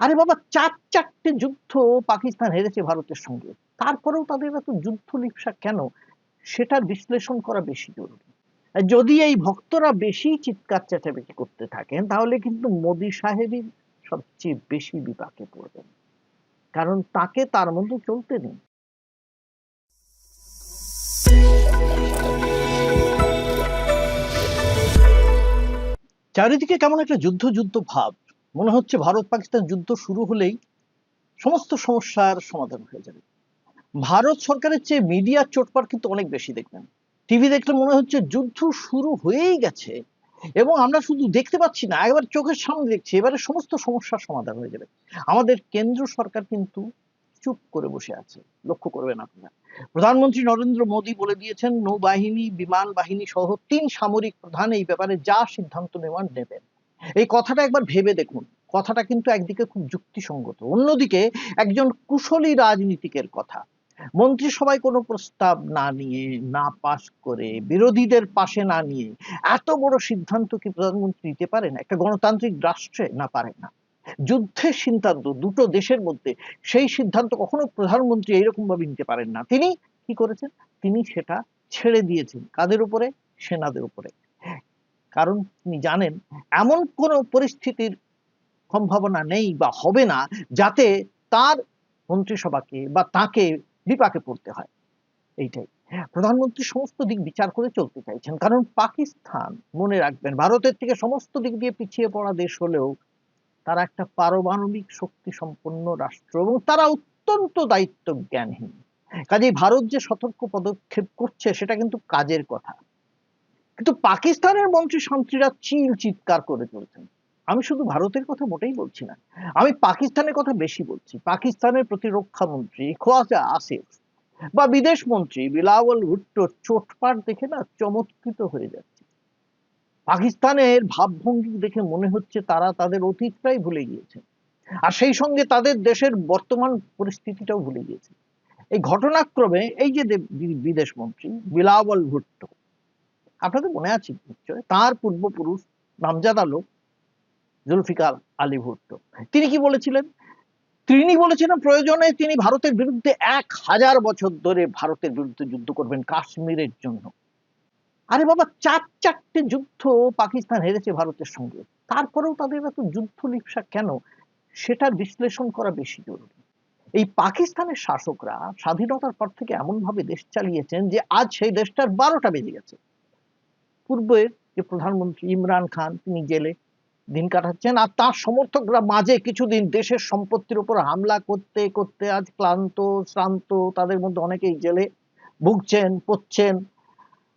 আরে বাবা, চার চারটে যুদ্ধ পাকিস্তান হেরেছে ভারতের সঙ্গে। তারপরেও তাদের এত যুদ্ধ লিপসা কেন? সেটার বিশ্লেষণ করা বেশি জরুরি। যদি এই ভক্তরা বেশি চিৎকার চেঁচামেচি করতে থাকেন, তাহলে কিন্তু মোদী সাহেবই সবচেয়ে বেশি বিপাকে পড়বেন। কারণ তাকে তার মধ্যে চলতে নেই। চারিদিকে কেমন একটা যুদ্ধ যুদ্ধ ভাব। মনে হচ্ছে ভারত পাকিস্তান যুদ্ধ শুরু হলেই সমস্ত সমস্যার সমাধান হয়ে যাবে। ভারত সরকারের চেয়ে মিডিয়ার চোটপাট কিন্তু অনেক বেশি দেখবেন। টিভি দেখলে মনে হচ্ছে যুদ্ধ শুরু হয়েই গেছে এবং আমরা শুধু দেখতে পাচ্ছি না, একবার চোখের সামনে দেখছি, এবারে সমস্ত সমস্যার সমাধান হয়ে যাবে। আমাদের কেন্দ্র সরকার কিন্তু চুপ করে বসে আছে, লক্ষ্য করবেন আপনারা। প্রধানমন্ত্রী নরেন্দ্র মোদী বলে দিয়েছেন, নৌবাহিনী, বিমান বাহিনী সহ তিন সামরিক প্রধান এই ব্যাপারে যা সিদ্ধান্ত নেওয়ার নেবেন। এই কথাটা একবার ভেবে দেখুন। কথাটা কিন্তু একদিকে খুব যুক্তিসঙ্গত, অন্যদিকে একজন কুশলী রাজনীতিকের কথা। মন্ত্রিসভায় কোনো প্রস্তাব না নিয়ে, না পাশ করে, বিরোধীদের পাশে না নিয়ে এত বড় সিদ্ধান্ত কি প্রধানমন্ত্রী নিতে পারেন? একটা গণতান্ত্রিক রাষ্ট্রে? না পারেন না। যুদ্ধের সিদ্ধান্ত দুটো দেশের মধ্যে, সেই সিদ্ধান্ত কখনো প্রধানমন্ত্রী এইরকম ভাবে নিতে পারেন না। তিনি কি করেছেন? তিনি সেটা ছেড়ে দিয়েছেন। কাদের উপরে? সেনাদের উপরে। কারণ তিনি জানেন এমন কোন পরিস্থিতির সম্ভাবনা নেই বা হবে না যাতে তার মন্ত্রিসভাকে বা তাকে বিপাকে পড়তে হয়। এইটাই। প্রধানমন্ত্রী সমস্ত দিক বিচার করে চলতে চাইছেন। কারণ পাকিস্তান, মনে রাখবেন, ভারতের থেকে সমস্ত দিক দিয়ে পিছিয়ে পড়া দেশ হলেও তারা একটা পারমাণবিক শক্তি সম্পন্ন রাষ্ট্র এবং তারা অত্যন্ত দায়িত্ব জ্ঞানহীন কাজেই ভারত যে সতর্ক পদক্ষেপ করছে সেটা কিন্তু কাজের কথা। কিন্তু পাকিস্তানের মন্ত্রী শান্তিরা চিল চিৎকার করে চলছেন। আমি শুধু ভারতের কথা মোটেই বলছি না। আমি পাকিস্তানের কথা বেশি বলছি। পাকিস্তানের প্রতিরক্ষা মন্ত্রী খোয়াজা আসিফ বা বিদেশ মন্ত্রী বিলাওয়াল ভুট্টো চোটপাট দেখে না চমৎকৃত হয়ে যাচ্ছে। পাকিস্তানের ভাবভঙ্গি দেখে মনে হচ্ছে তারা তাদের অতীতটাই ভুলে গিয়েছে। আর সেই সঙ্গে তাদের দেশের বর্তমান পরিস্থিতিটাও ভুলে গিয়েছে। এই ঘটনাক্রমে এই যে বিদেশ মন্ত্রী বিলাওয়াল ভুট্টো আপনাদের মনে আছে নিশ্চয় তার পূর্বপুরুষ নামজাদা লোক জুলফিকার আলী ভুট্টো। তিনি কি বলেছিলেন? তিনি বলেছিলেন, প্রয়োজনে তিনি ভারতের বিরুদ্ধে এক হাজার বছর ধরে ভারতের বিরুদ্ধে যুদ্ধ করবেন কাশ্মীরের জন্য। আরে বাবা, চার চারটে যুদ্ধ পাকিস্তান হেরেছে ভারতের সঙ্গে। তারপরেও তাদের এত যুদ্ধ লিপসা কেন? সেটার বিশ্লেষণ করা বেশি জরুরি। এই পাকিস্তানের শাসকরা স্বাধীনতার পর থেকে এমন ভাবে দেশ চালিয়েছেন যে আজ সেই দেশটার বারোটা বেজে গেছে। পূর্বে যে প্রধানমন্ত্রী ইমরান খান, তিনি জেলে দিন কাটাচ্ছেন। আর তার সমর্থকরা মাঝে কিছুদিন দেশের সম্পত্তির উপর হামলা করতে করতে আজ ক্লান্ত, শ্রান্ত, তাদের মধ্যে অনেকেই জেলে ভুগছেন, পড়ছেন।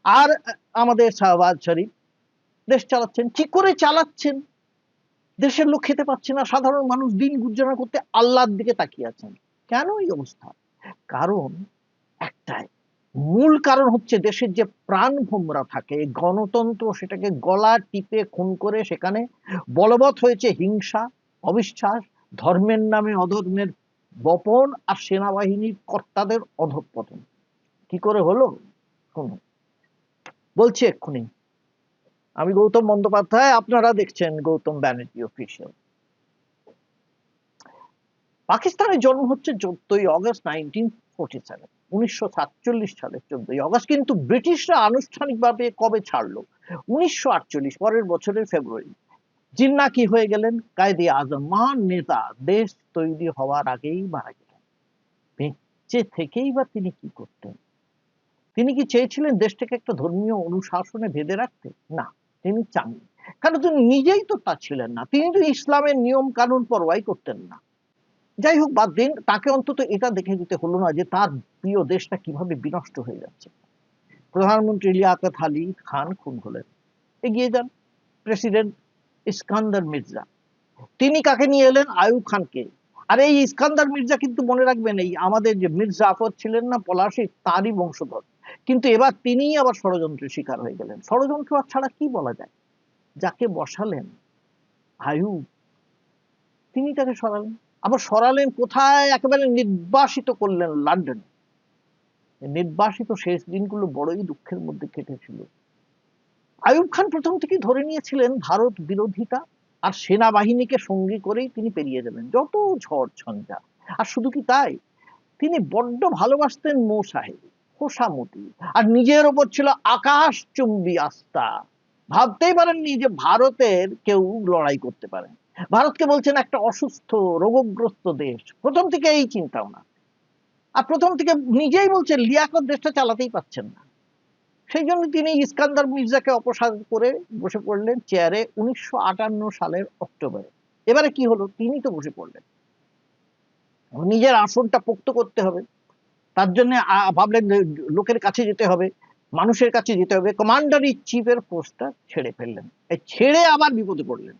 আর আমাদের শাহবাজ শরীফ দেশ চালাচ্ছেন। ঠিক করে চালাচ্ছেন? দেশের লোক খেতে পাচ্ছে না। সাধারণ মানুষ দিন গুজরানা করতে আল্লাহর দিকে তাকিয়ে আছেন। কেন এই অবস্থা? কারণ একটাই মূল কারণ হচ্ছে দেশের যে প্রাণ ভোমরা থাকে গণতন্ত্র সেটাকে গলা টিপে খুন করে সেখানে বলবৎ হয়েছে হিংসা, অবিশ্বাস, ধর্মের নামে অধর্মের বপন আর সেনাবাহিনীর কর্তাদের অধঃপতন। কি করে হলো? শুনুন। বলছি এক্ষুনি। আমি গৌতম বন্দ্যোপাধ্যায়, আপনারা দেখছেন গৌতম ব্যানার্জি অফিসিয়াল পাকিস্তানের জন্ম হচ্ছে চোদ্দই অগস্ট নাইনটিন ফোর্টি সেভেন উনিশশো সাতচল্লিশ সালের চোদ্দই অগস্ট। কিন্তু ব্রিটিশরা আনুষ্ঠানিকভাবে কবে ছাড়লো? উনিশশো আটচল্লিশ পরের বছরের ফেব্রুয়ারি। জিন্না কি হয়ে গেলেন? কায়দে আজম মহান নেতা, দেশ তৈরি হওয়ার আগেই মারা গেলেন। বেঁচে থেকেই বা তিনি কি করতেন? তিনি কি চেয়েছিলেন দেশটাকে একটা ধর্মীয় অনুশাসনে ভেদে রাখতে? না, তিনি চাননি। কারণ তিনি নিজেই তো তা ছিলেন না। তিনি তো ইসলামের নিয়ম কানুন পরোয়াই করতেন না। যাই হোক, বাদ দিন, তাকে অন্তত এটা দেখে দিতে হলো না যে তার প্রিয় দেশটা কীভাবে বিনষ্ট হয়ে যাচ্ছে। প্রধানমন্ত্রী লিয়াকত আলী খান খুন হলেন। এগিয়ে যান প্রেসিডেন্ট ইস্কান্দার মির্জা। তিনি কাকে নিয়ে এলেন? আয়ুব খানকে। আর এই ইস্কান্দার মির্জা কিন্তু মনে রাখবেন, এই আমাদের যে মির্জা আফর ছিলেন না পলাশি তারই বংশধর। কিন্তু এবার তিনিই আবার ষড়যন্ত্রের শিকার হয়ে গেলেন। ষড়যন্ত্র ছাড়া কি বলা যায়? যাকে বসালেন আয়ুব, তিনি তাকে সরালেন। আবার সরালেন কোথায়? একেবারে নির্বাসিত করলেন লন্ডনে। নির্বাসিত শেষ দিনগুলো বড়ই দুঃখের মধ্যে কেটেছিল। আয়ুব খান প্রথম থেকে ধরে নিয়েছিলেন ভারত বিরোধিতা আর সেনাবাহিনীকে সঙ্গী করেই তিনি পেরিয়ে যাবেন, যত ঝড় ঝঞ্ঝা। আর শুধু কি তাই? তিনি বড্ড ভালোবাসতেন মো সাহেব খোসামতি আর নিজের ওপর ছিল আকাশ চুম্বী আস্থা। ভাবতেই পারেননি যে ভারতের কেউ লড়াই করতে পারে ভারতকে বলছেন একটা অসুস্থ, রোগগ্রস্ত দেশ। প্রথম থেকে এই চিন্তা ওনার আর প্রথম থেকে নিজেই বলছেন, লিয়াকত দেশটা চালাতেই পাচ্ছেন না। সেই জন্য তিনি ইস্কান্দার মির্জাকে অপসাদ করে বসে পড়লেন চেয়ারে উনিশশো আটান্ন সালের অক্টোবরে। এবারে কি হলো? তিনি তো বসে পড়লেন। নিজের আসনটা পোক্ত করতে হবে। তার জন্য ভাবলেন লোকের কাছে যেতে হবে, মানুষের কাছে যেতে হবে। কমান্ডার ইন চিফের পোস্টটা ছেড়ে ফেললেন। ছেড়ে আবার বিপদে পড়লেন।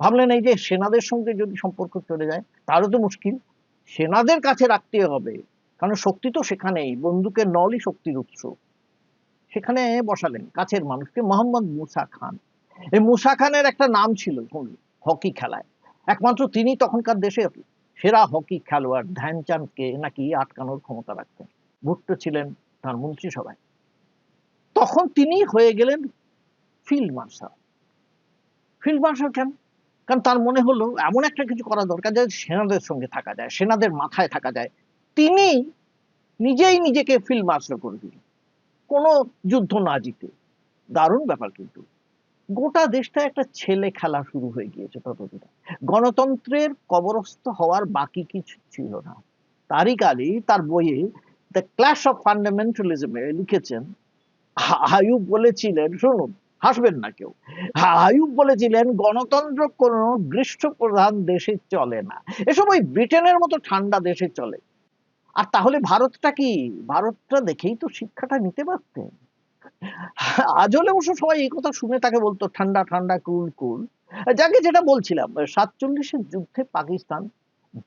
ভাবলেন এই যে সেনাদের সঙ্গে যদি সম্পর্ক চলে যায়, তারও তো মুশকিল। সেনাদের কাছে রাখতে হবে, কারণ শক্তি তো সেখানেই, বন্দুকের নলই শক্তির উৎস। সেখানে বসালেন কাছের মানুষকে মোহাম্মদ মুসা খান। এই মুসা খানের একটা নাম ছিল হকি খেলায়। একমাত্র তিনি তখনকার দেশে সেরা হকি খেলোয়াড়, ধ্যানচাঁদকে নাকি আটকানোর ক্ষমতা রাখতেন। ভুট্টো ছিলেন তার মন্ত্রিসভায়। তখন তিনি হয়ে গেলেন ফিল্ড মার্শাল। ফিল্ড মার্শাল কেন? কারণ তার মনে হলো এমন একটা কিছু করা দরকার যাতে সেনাদের সঙ্গে থাকা যায়, সেনাদের মাথায় থাকা যায়। তিনি নিজেই নিজেকে ফিল্ড মার্শাল করে দিলেন। কোনো যুদ্ধ না জিতে। দারুণ ব্যাপার কিন্তু। গোটা দেশটা একটা ছেলে খেলা শুরু হয়ে গিয়েছে ততদিনে। গণতন্ত্রের কবরস্থ হওয়ার বাকি কিছু ছিল না। তারই কালই তার বইয়ে দ্য ক্লাস অফ ফান্ডামেন্টালিজমে লিখেছেন আয়ুব বলেছিলেন, শুনুন হাসবেন না কেউ। আয়ুব বলেছিলেন, গণতন্ত্র কোন গ্রীষ্ম প্রধান দেশে চলে না। এসব ওই ব্রিটেনের মতো ঠান্ডা দেশে চলে। আর তাহলে ভারতটা কি? ভারতটা দেখেই তো শিক্ষাটা নিতে পারতেন। আজলে অবশ্য সবাই এই কথা শুনে তাকে বলতো, ঠান্ডা ঠান্ডা, কুল কুল। যাকে যেটা বলছিলাম, সাতচল্লিশের যুদ্ধে পাকিস্তান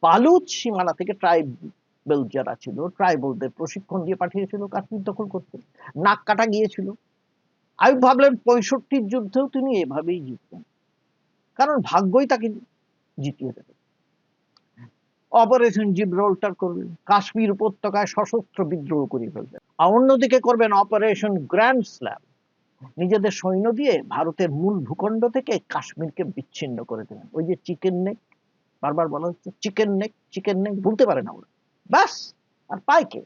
বালুচ সীমানা থেকে ট্রাইবেল যারা ছিল, ট্রাইবেলদের প্রশিক্ষণ দিয়ে পাঠিয়েছিল, কাশ্মীর দখল করতে। নাক কাটা গিয়েছিল। আমি ভাবলেন পঁয়ষট্টির যুদ্ধেও তিনি এভাবেই জিততেন কারণ ভাগ্যই তাকে জিতিয়ে দেবে। অপারেশন জিব্রল্টার করবেন কাশ্মীর উপত্যকায় সশস্ত্র বিদ্রোহ করে ফেলবেন আর অন্যদিকে করবেন অপারেশন গ্র্যান্ড স্ল্যাম নিজেদের সৈন্য দিয়ে ভারতের মূল ভূখণ্ড থেকে কাশ্মীরকে বিচ্ছিন্ন করে দেবেন ওই যে চিকেন নেক বারবার বলা হচ্ছে চিকেন নেক চিকেন নেক ভুলতে পারে না ওরা। ব্যাস, আর পায় কে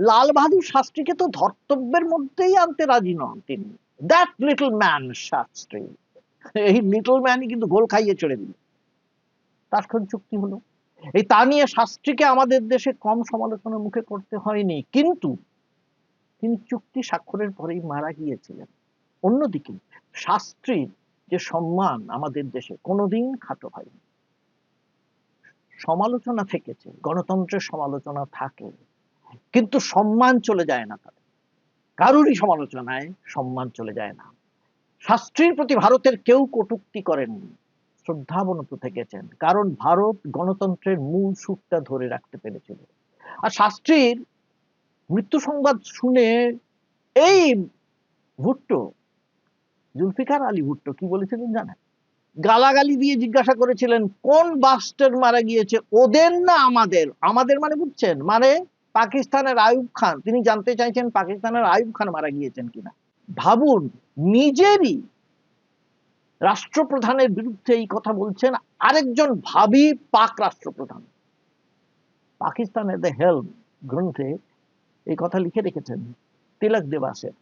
লাল বাহাদুর শাস্ত্রীকে তো ধর্তব্যের মধ্যেই আনতে রাজি নন তিনি। That little man Shastri. এই লিটল ম্যানই কিন্তু গোল খাইয়ে চড়ে দিল। তাস্কন চুক্তি হলো। এই তা নিয়ে শাস্ত্রীকে আমাদের দেশে কম সমালোচনার মুখে করতে হয়নি। কিন্তু তিনি চুক্তি স্বাক্ষরের পরেই মারা গিয়েছিলেন। অন্যদিকে শাস্ত্রীর যে সম্মান আমাদের দেশে কোনোদিন খাটো হয়নি। সমালোচনা থেকেছে, গণতন্ত্রের সমালোচনা থাকে। কিন্তু সম্মান চলে যায় না তাদের। কারোরই সমালোচনায় সম্মান চলে যায় না। শাস্ত্রীর প্রতি ভারতের কেউ কটুক্তি করেননি, শ্রদ্ধাবনত থেকেছেন, কারণ ভারত গণতন্ত্রের মূল সুরটা ধরে রাখতে পেরেছিল। আর শাস্ত্রীর মৃত্যু সংবাদ শুনে এই ভুট্টো, জুলফিকার আলী ভুট্টো কি বলেছিলেন জানেন? গালাগালি দিয়ে জিজ্ঞাসা করেছিলেন, কোন বাস্টার মারা গিয়েছে? ওদের না আমাদের? আমাদের মানে বুঝছেন? মানে পাকিস্তানের আয়ুব খান, তিনি জানতে চাইছেন পাকিস্তানের আয়ুব খান মারা গিয়েছেন কিনা। ভাবুন, নিজেরই রাষ্ট্রপ্রধানের বিরুদ্ধে এই কথা বলছেন আরেকজন ভাবি পাক রাষ্ট্রপ্রধান। পাকিস্তানের দ্য হেলম গ্রন্থে এই কথা লিখে রেখেছেন তিলক দেবাসের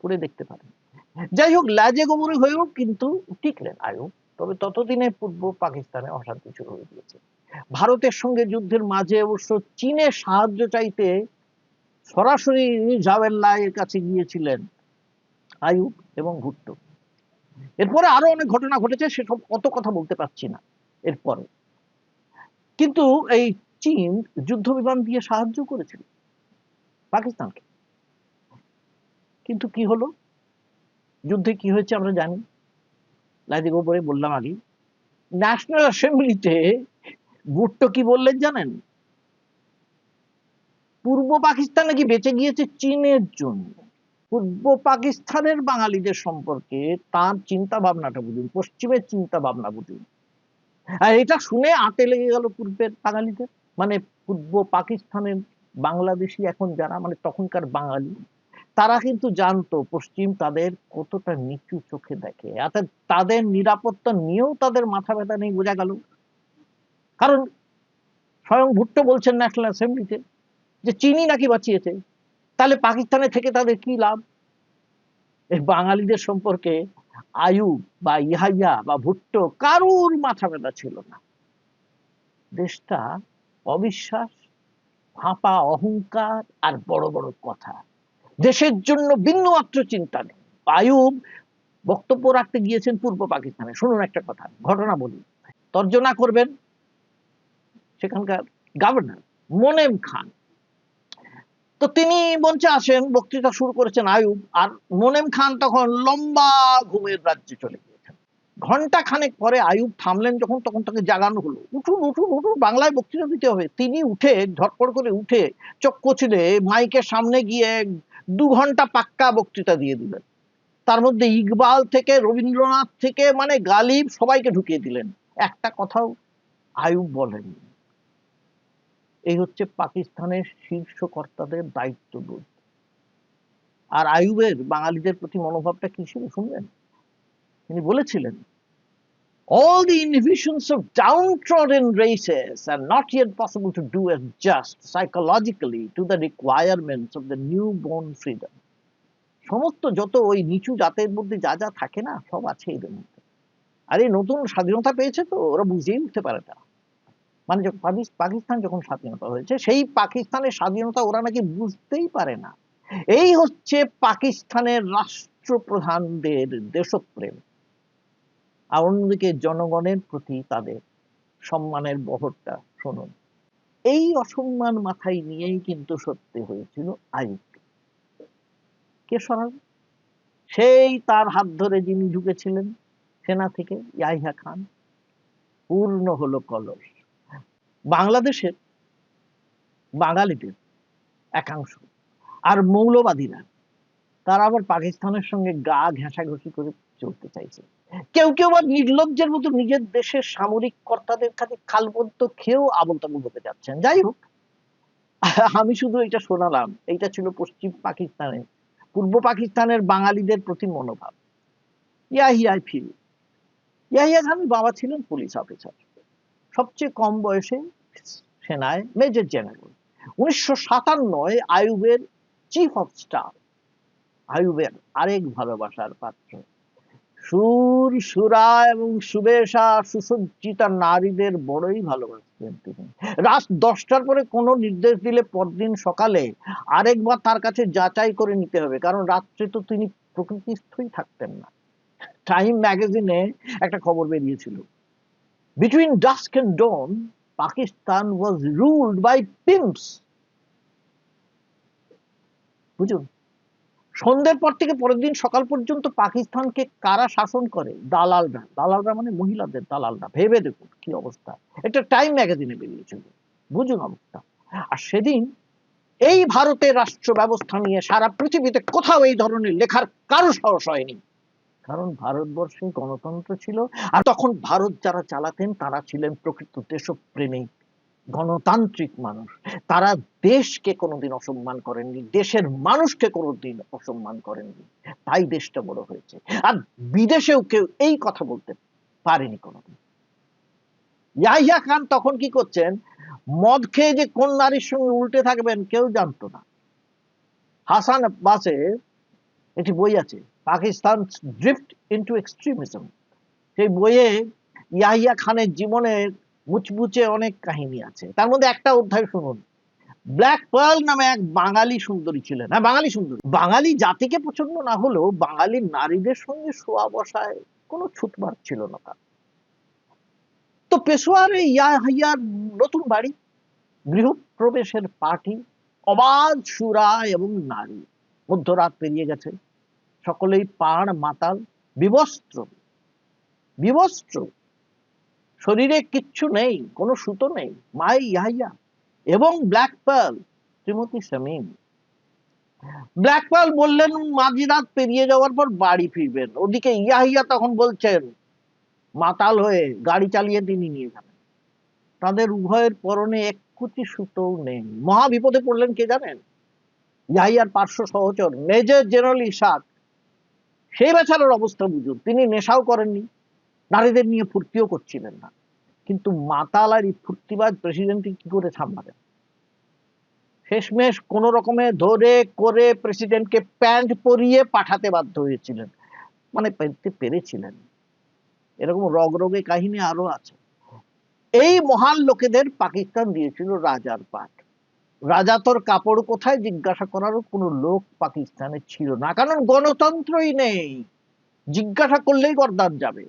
পড়ে দেখতে পারেন। যাই হোক, লাজে গোবরে হয়েও কিন্তু টিকলেন আয়ুব, তবে ততদিনে পূর্ব পাকিস্তানে অশান্তি শুরু হয়ে গিয়েছে। ভারতের সঙ্গে যুদ্ধের মাঝে অবশ্য চীনের সাহায্য চাইতে সরাসরি জাওয়েল্লাহের কাছে গিয়েছিলেন আয়ুব এবং ভুট্টো। এরপরে আরও অনেক ঘটনা ঘটেছে, সেসব অত কথা বলতে পারছি না এরপরে। কিন্তু এই চীন যুদ্ধ বিমান দিয়ে সাহায্য করেছিল পাকিস্তানকে। কিন্তু কি হলো? যুদ্ধে কি হয়েছে আমরা জানি লাইদিক ওপরে বললাম আগে ন্যাশনাল অ্যাসেম্বলিতে ভুট্টো কি বললেন জানেন? পূর্ব পাকিস্তান নাকি বেঁচে গিয়েছে চীনের জন্য। পূর্ব পাকিস্তানের বাঙালিদের সম্পর্কে তার চিন্তা ভাবনাটা বুঝুন, পশ্চিমের চিন্তা ভাবনা বুঝুন। আর এটা শুনে আটে লেগে গেল পূর্বের বাঙালিদের। মানে পূর্ব পাকিস্তানের বাংলাদেশি এখন যারা মানে তখনকার বাঙালি, তারা কিন্তু জানতো পশ্চিম তাদের কতটা নিচু চোখে দেখে। অর্থাৎ তাদের নিরাপত্তা নিয়েও তাদের মাথা ব্যথা নেই, বোঝা গেল। কারণ স্বয়ং ভুট্টো বলছেন ন্যাশনাল অ্যাসেম্বলিতে যে চিনি নাকি বাঁচিয়েছে। তাহলে পাকিস্তানে থেকে তাদের কি লাভ? এই বাঙালিদের সম্পর্কে আয়ু বা ইহাইয়া বা ভুট্টো কারুর মাথা ব্যথা ছিল না। দেশটা অবিশ্বাস, ফাঁপা অহংকার আর বড় বড় কথা। দেশের জন্য বিন্দুমাত্র চিন্তা নেই। আয়ুব বক্তব্য রাখতে গিয়েছেন পূর্ব পাকিস্তানে। শুনুন একটা কথা, ঘটনা বলি। তর্জনা করবেন সেখানকার গভর্নর মোনেম খান। তো তিনি মঞ্চে আসেন, বক্তৃতা শুরু করেছেন আয়ুব, আর মোনেম খান তখন লম্বা ঘুমের রাজ্যে চলে গিয়েছেন। ঘণ্টা খানেক পরে আয়ুব থামলেন যখন, তখন তাকে জাগানো হলো। উঠুন উঠুন উঠুন, বাংলায় বক্তৃতা দিতে হবে। তিনি উঠে ঝটপট করে উঠে চোখ কচলে মাইকের সামনে গিয়ে দু ঘণ্টা পাক্কা বক্তৃতা দিয়ে দিলেন। তার মধ্যে ইকবাল থেকে, রবীন্দ্রনাথ থেকে মানে গালিব সবাইকে ঢুকিয়ে দিলেন। একটা কথাও আয়ুব বলেন এই হচ্ছে পাকিস্তানের শীর্ষ কর্তাদের দায়িত্ববোধ। আর আয়ুবের বাঙালিদের প্রতি মনোভাবটা কি ছিল শুনবেন তিনি বলেছিলেন, All the inhibitions of downtrodden races are not yet possible to do as just psychologically to the requirements of the newborn freedom. সমস্ত যত ওই নিচু জাতের মধ্যে যা যা থাকে না, সব আছে এদের মধ্যে। আর এই নতুন স্বাধীনতা পেয়েছে তো, ওরা বুঝেই উঠতে পারে না মানে পাকিস্তান যখন স্বাধীনতা হয়েছে, সেই পাকিস্তানের স্বাধীনতা ওরা নাকি বুঝতেই পারে না। এই হচ্ছে পাকিস্তানের রাষ্ট্রপ্রধানদের দেশপ্রেম। আর অন্যদিকে জনগণের প্রতি তাদের সম্মানের বহরটা শুনুন। এই অসম্মান মাথায় নিয়েই কিন্তু সত্যি হয়েছিল আইব কে সরাবে সেই তার হাত ধরে যিনি ঢুকেছিলেন, সেনা থেকে ইয়াহিয়া খান। পূর্ণ হলো কলস। বাংলাদেশের বাঙালিদের একাংশ আর মৌলবাদীরা, তারা আবার পাকিস্তানের সঙ্গে গা ঘেঁষাঘষি করে চলতে চাইছে। কেউ কেউ আবার নির্লজ্জের মতো নিজের দেশের সামরিক কর্তাদের কাছে খালবন্ত খেয়েও আবল তাবল হতে যাচ্ছেন। যাই হোক, আমি শুধু এটা শোনালাম, এইটা ছিল পশ্চিম পাকিস্তানের, পূর্ব পাকিস্তানের বাঙালিদের প্রতি মনোভাব। ইয়াহিয়াই ফিল ইয়াহিয়া খানের বাবা ছিলেন পুলিশ অফিসার। সবচেয়ে কম বয়সে সেনায় মেজর জেনারেল। উনিশশো সাতান্নয় আয়ুবের চিফ অফ স্টাফ আয়ুবের আরেক ভালোবাসার পাত্র। সুর, সুরা এবং সুবেশা সুসজ্জিতা নারীদের বড়ই ভালোবাসতেন তিনি। রাত দশটার পরে কোনো নির্দেশ দিলে পরদিন সকালে আরেকবার তার কাছে যাচাই করে নিতে হবে, কারণ রাত্রে তো তিনি প্রকৃতিস্থই থাকতেন না। টাইম ম্যাগাজিনে একটা খবর বেরিয়েছিল। Between dusk and dawn Pakistan was ruled by pimps বুঝুন সন্ধ্যের পর থেকে পরের দিন সকাল পর্যন্ত পাকিস্তানকে কারা শাসন করে? দালালরা। দালালরা মানে মহিলাদের দালালরা। ভেবে দেখুন কি অবস্থা। এটা টাইম ম্যাগাজিনে বেরিয়েছিল বুঝুন অবস্থা। আর সেদিন এই ভারতের রাষ্ট্র ব্যবস্থা নিয়ে সারা পৃথিবীতে কোথাও এই ধরনের লেখার কারও সাহস হয়নি। কারণ ভারতবর্ষে গণতন্ত্র ছিল। আর তখন ভারত যারা চালাতেন, তারা ছিলেন প্রকৃত দেশপ্রেমিক, গণতান্ত্রিক মানুষ। তারা দেশকে কোনোদিন অসম্মান করেননি, দেশের মানুষকে কোনোদিন অসম্মান করেননি। তাই দেশটা বড় হয়েছে। আর বিদেশেও কেউ এই কথা বলতে পারেনি কোনোদিন। ইয়াহিয়া খান তখন কি করছেন? মদ খেয়ে যে কোন নারীর সঙ্গে উল্টে থাকবেন কেউ জানতো না। হাসান আব্বাসে একটি বই আছে পাকিস্তান ড্রিফট ইন্টু এক্সট্রিমিজম সেই বইয়ে ইয়াহিয়া খানের জীবনের মুচমুচে অনেক কাহিনী আছে। তার মধ্যে একটা অধ্যায় শুনুন। ব্ল্যাক পার্ল নামে এক বাঙালি সুন্দরী ছিলেন। হ্যাঁ বাঙালি সুন্দরী। বাঙালি জাতিকে পছন্দ না হলেও বাঙালি নারীদের সঙ্গে শোয়া বসায় কোনো ছুটমার ছিল না তার। তো পেশোয়ারে ইয়াহিয়ার নতুন বাড়ি, গৃহপ্রবেশের পার্টি, অবাধ সুরা এবং নারী। মধ্যরাত পেরিয়ে গেছে। সকলেই পাড় মাতাল, বিবস্ত্র বিবস্ত্র। শরীরে কিচ্ছু নেই, কোনো সুতো নেই, মাই ইয়াহিয়া এবং black pearl, Shrimati Shamim. Black pearl বললেন মাঝরাত পেরিয়ে যাওয়ার পর বাড়ি ফিরবেন। ওদিকে ইয়াহিয়া তখন বলছেন, মাতাল হয়ে গাড়ি চালিয়ে তিনি নিয়ে যাবেন। তাদের উভয়ের পরনে এক কুচি সুতোও নেই। মহা বিপদে পড়লেন কে জানেন? ইয়াহিয়ার পার্শ্ব সহচর, মেজর জেনারেল ইসাক সেই বেচারার অবস্থা বুঝুন, তিনি নেশাও করেননি, নারীদের নিয়ে ফুর্তিও করছিলেন না। কিন্তু মাতাল আর এই ফুর্তিবাজ প্রেসিডেন্টকে কি করে সামলাবেন? শেষমেশ কোন রকমে ধরে করে প্রেসিডেন্টকে প্যান্ট পরিয়ে পাঠাতে বাধ্য হয়েছিলেন। মানে পেতে পেরেছিলেন। এরকম রগরগে কাহিনী আরও আছে। এই মহান লোকেদের পাকিস্তান দিয়েছিল রাজার পাঠ। রাজা তোর কাপড় কোথায় জিজ্ঞাসা করারও কোনো লোক পাকিস্তানে ছিল না, কারণ গণতন্ত্রই নেই। জিজ্ঞাসা করলেই গরদান যাবে।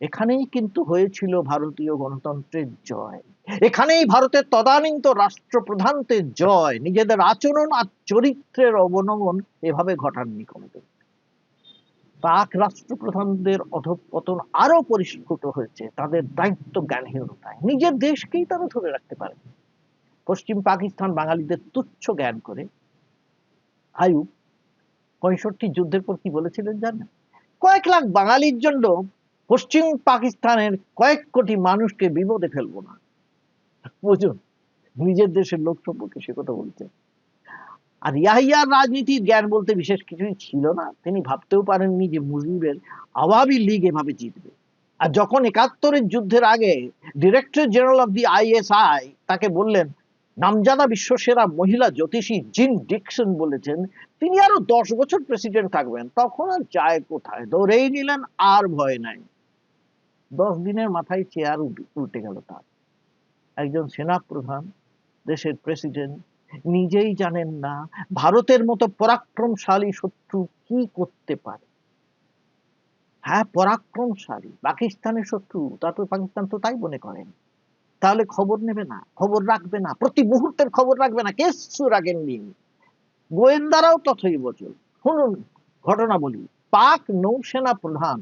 এখানেই কিন্তু হয়েছিল ভারতীয় গণতন্ত্রের জয়। এখানেই ভারতের তদানীন্ত রাষ্ট্রপ্রধানদের জয়। নিজেদের আচরণ আর চরিত্রের অবনমন এভাবে ঘটাননি কোনোদিন। পাক রাষ্ট্রপ্রধানদের অধঃপতন আরও পরিস্ফুট হয়েছে। তাদের দায়িত্ব জ্ঞানহীনতায়। নিজের দেশকেই তারা ধরে রাখতে পারে পশ্চিম পাকিস্তান বাঙালিদের তুচ্ছ জ্ঞান করে। আয়ুব পঁয়ষট্টি যুদ্ধের পর কি বলেছিলেন জানেন? কয়েক লাখ বাঙালির জন্য পশ্চিম পাকিস্তানের কয়েক কোটি মানুষকে বিপদে ফেলব না। বুঝুন, নিজের দেশের লোক সম্পর্কে সে কথা বলছে। আর ইয়াহিয়ার রাজনীতির জ্ঞান বলতে বিশেষ কিছুই ছিল না। তিনি ভাবতেও পারেননি যে মুজিবের আওয়ামী লীগ এভাবে জিতবে। আর যখন একাত্তরের যুদ্ধের আগে director general of the ISI তাকে বললেন নামজাদা বিশ্বসেরা মহিলা জ্যোতিষী জিন ডিকসন বলেছেন, তিনি আরও দশ বছর প্রেসিডেন্ট থাকবেন, তখন আর যায় কোথায়? ধরেই নিলেন আর ভয় নাই। দশ দিনের মাথায় চেয়ার উল্টে গেল তার। একজন সেনা প্রধান দেশের প্রেসিডেন্ট নিজেই জানেন না ভারতের মতো পরাক্রমশালী শত্রু কি করতে পারে। হ্যাঁ পরাক্রমশালী, পাকিস্তানের শত্রু তারপর পাকিস্তান তো তাই মনে করেন। তাহলে খবর নেবে না, খবর রাখবে না, প্রতি মুহূর্তের খবর রাখবে না, কেসু রাখেননি গোয়েন্দারাও তথই বচল শুনুন ঘটনা বলি, পাক নৌসেনা প্রধান,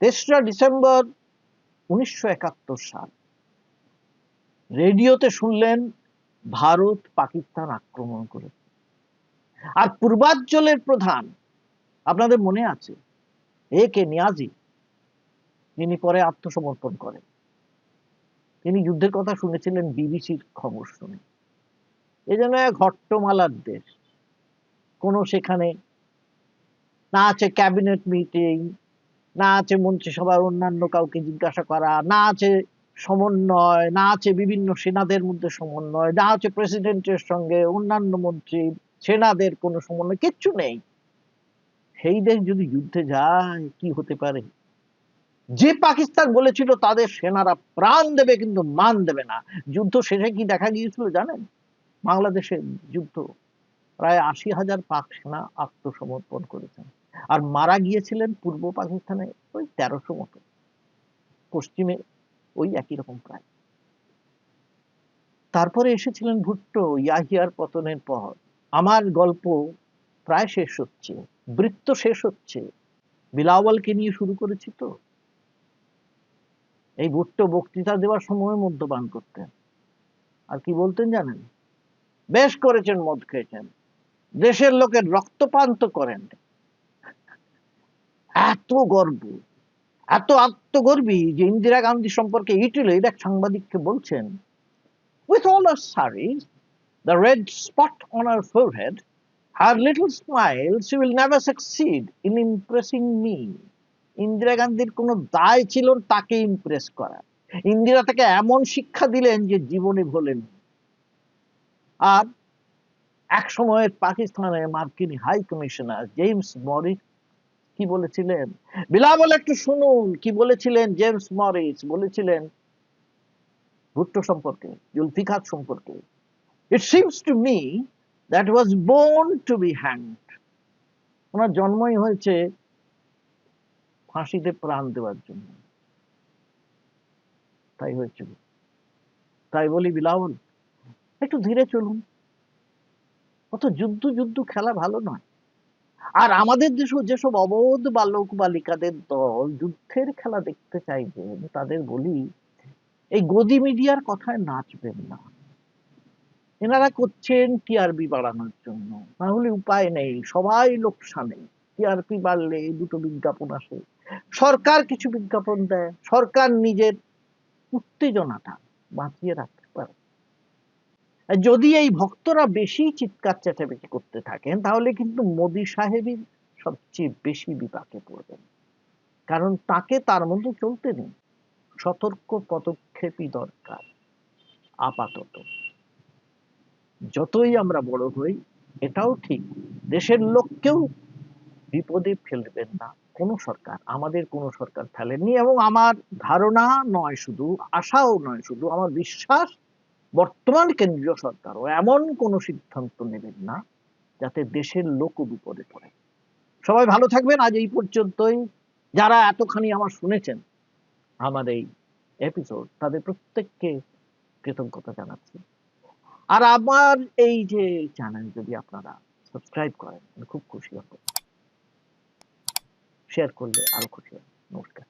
তেসরা ডিসেম্বর উনিশশো একাত্তর সাল। রেডিওতে শুনলেন, ভারত পাকিস্তান আক্রমণ করেছে। আর পূর্বাঞ্চলের প্রধান, আপনাদের মনে আছে, এ কে নিয়াজি তিনি পরে আত্মসমর্পণ করেন। তিনি যুদ্ধের কথা শুনেছিলেন বিবিসির খবর শুনে। এ যেন এক হট্টমালার দেশ। কোন সেখানে না আছে ক্যাবিনেট মিটিং, না আছে মন্ত্রিসভার অন্যান্য কাউকে জিজ্ঞাসা করা, না আছে সমন্বয়, না আছে বিভিন্ন সেনাদের মধ্যে সমন্বয়, না আছে প্রেসিডেন্টের সঙ্গে অন্যান্য মন্ত্রী, সেনাদের কোনো সমন্বয়, কিচ্ছু নেই। সেই দেশ যদি যুদ্ধে যায়, কি হতে পারে? যে পাকিস্তান বলেছিল তাদের সেনারা প্রাণ দেবে কিন্তু মান দেবে না। যুদ্ধ শেষে কি দেখা গিয়েছিল জানেন? বাংলাদেশে যুদ্ধ। প্রায় আশি হাজার পাক সেনা আত্মসমর্পণ করেছেন। আর মারা গিয়েছিলেন পূর্ব পাকিস্তানে ওই তেরোশো মতো। পশ্চিমে ওই একই রকম প্রায়। তারপরে এসেছিলেন ভুট্টো ইয়াহিয়ার পতনের পর। আমার গল্প প্রায় শেষ হচ্ছে। বৃত্ত শেষ হচ্ছে। বিলাওয়ালকে নিয়ে শুরু করেছি তো। এই ভুট্টো বক্তৃতা দেওয়ার সময় মদ্যপান করতেন। আর কি বলতেন জানেন? বেশ করেছেন মদ খেয়েছেন। দেশের লোকের রক্তপান তো করেন। এত গর্ব এত আত্মগর্বী যে ইন্দিরা গান্ধী সম্পর্কে ইটালির এক সাংবাদিককে বলছেন with all her saris, the red spot on her forehead, her little smile, she will never succeed in impressing me. Indira গান্ধীর কোনো দায় ছিল তাকে ইমপ্রেস করা। ইন্দিরা তাকে এমন শিক্ষা দিলেন যে জীবনে ভোলেন আর এক সময়ের পাকিস্তানের মার্কিন হাই কমিশনার জেমস মরিস কি বলেছিলেন? বিলাবল, একটু শুনুন, কি বলেছিলেন জেমস মরিস? বলেছিলেন, ভুট্টো সম্পর্কে, জুলফিকার সম্পর্কে it seems to me that was born to be hanged ওনার জন্মই হয়েছে ফাঁসিতে প্রাণ দেওয়ার জন্য। তাই হয়েছিল। তাই বলি বিলাবল একটু ধীরে চলুন। অত যুদ্ধ যুদ্ধ খেলা ভালো নয়। আর আমাদের দেশে যেসব অবধ বালক বালিকাদের দল যুদ্ধের খেলা দেখতে চাইবেন, তাদের বলি, এই গদি মিডিয়ার কথায় নাচবেন না। এনারা করছেন টিআরবি বাড়ানোর জন্য। তাহলে উপায় নেই, সবাই লোকসানে। টিআরপি বাড়লে দুটো বিজ্ঞাপন আসে। সরকার কিছু বিজ্ঞাপন দেয়, সরকার নিজের উত্তেজনাটা বাঁচিয়ে রাখতে পারে। যদি এই ভক্তরা বেশি চিৎকার চেঁচামেচি করতে থাকেন, তাহলে কিন্তু মোদী সাহেবই সবচেয়ে বেশি বিপাকে পড়বেন। কারণ তাকে তার মধ্যে চলতে নেই। সতর্ক পদক্ষেপই দরকার, আপাতত। যতই আমরা বড় হই, এটাও ঠিক, দেশের লোককেও বিপদে ফেলবেন না। কোনো সরকার, আমাদের কোনো সরকার ফেলেননি এবং আমার ধারণা নয় শুধু, আশাও নয় শুধু, আমার বিশ্বাস বর্তমান কেন্দ্রীয় সরকারও এমন কোনো সিদ্ধান্ত নেবেন না যাতে দেশের লোকও বিপদে পড়ে। সবাই ভালো থাকবেন। আজ এই পর্যন্তই। যারা এতখানি আমার শুনেছেন আমার এই এপিসোড তাদের প্রত্যেককে কৃতজ্ঞতা জানাচ্ছি। আর আমার এই যে চ্যানেল যদি আপনারা সাবস্ক্রাইব করেন খুব খুশি হব। শেয়ার করলে আরও খুশি হয়। নমস্কার।